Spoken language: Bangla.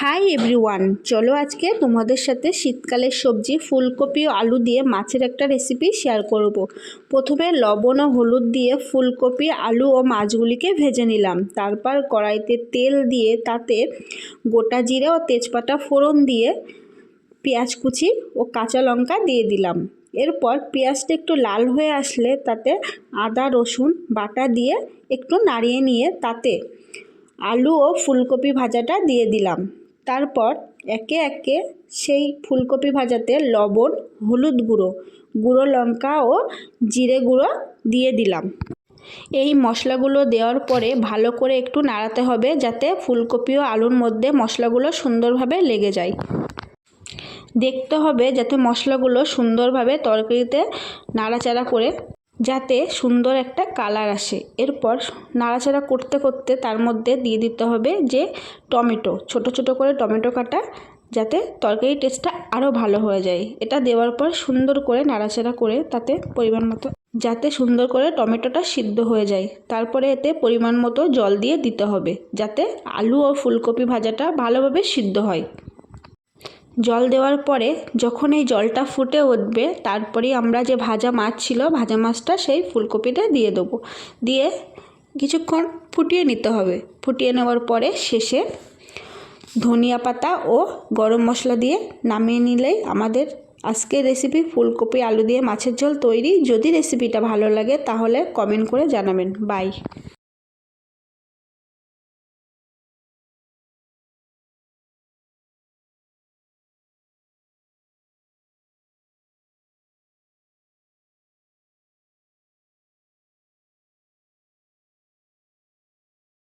হাই এভরিওয়ান, চলো আজকে তোমাদের সাথে শীতকালের সবজি, ফুলকপি ও আলু দিয়ে মাছের একটা রেসিপি শেয়ার করব। প্রথমে লবণ ও হলুদ দিয়ে ফুলকপি, আলু ও মাছগুলিকে ভেজে নিলাম। তারপর কড়াইতে তেল দিয়ে তাতে গোটা জিরে ও তেজপাতা ফোড়ন দিয়ে পেঁয়াজ কুচি ও কাঁচা লঙ্কা দিয়ে দিলাম। এরপর পেঁয়াজটা একটু লাল হয়ে আসলে তাতে আদা, রসুন, বাটা দিয়ে একটু নাড়িয়ে নিয়ে তাতে আলু ও ফুলকপি ভাজাটা দিয়ে দিলাম। তারপর একে একে সেই ফুলকপি ভাজাতে লবণ, হলুদ গুঁড়ো গুঁড়ো লঙ্কা ও জিরে গুঁড়ো দিয়ে দিলাম। এই মশলাগুলো দেওয়ার পরে ভালো করে একটু নাড়াতে হবে যাতে ফুলকপি ও আলুর মধ্যে মশলাগুলো সুন্দরভাবে লেগে যায়। দেখতে হবে যাতে মশলাগুলো সুন্দরভাবে তরকারিতে নাড়াচাড়া করে যাতে সুন্দর একটা কালার আসে। এরপর নাড়াচাড়া করতে করতে তার মধ্যে দিয়ে দিতে হবে যে টমেটো। ছোট ছোট করে টমেটো কাটা যাতে তরকারির টেস্টটা আরও ভালো হয়ে যায়। এটা দেওয়ার পর সুন্দর করে নাড়াচাড়া করে তাতে পরিমাণ মতো যাতে সুন্দর করে টমেটোটা সিদ্ধ হয়ে যায়। তারপরে এতে পরিমাণ মতো জল দিয়ে দিতে হবে যাতে আলু ও ফুলকপি ভাজাটা ভালোভাবে সিদ্ধ হয়। জল দেওয়ার পরে যখন এই জলটা ফুটে উঠবে, তারপরেই আমরা যে ভাজা মাছ ছিল, ভাজা মাছটা সেই ফুলকপিটা দিয়ে দেবো। দিয়ে কিছুক্ষণ ফুটিয়ে নিতে হবে। ফুটিয়ে নেওয়ার পরে শেষে ধনিয়া পাতা ও গরম মশলা দিয়ে নামিয়ে নিলেই আমাদের আজকের রেসিপি ফুলকপি আলু দিয়ে মাছের ঝোল তৈরি। যদি রেসিপিটা ভালো লাগে তাহলে কমেন্ট করে জানাবেন। বাই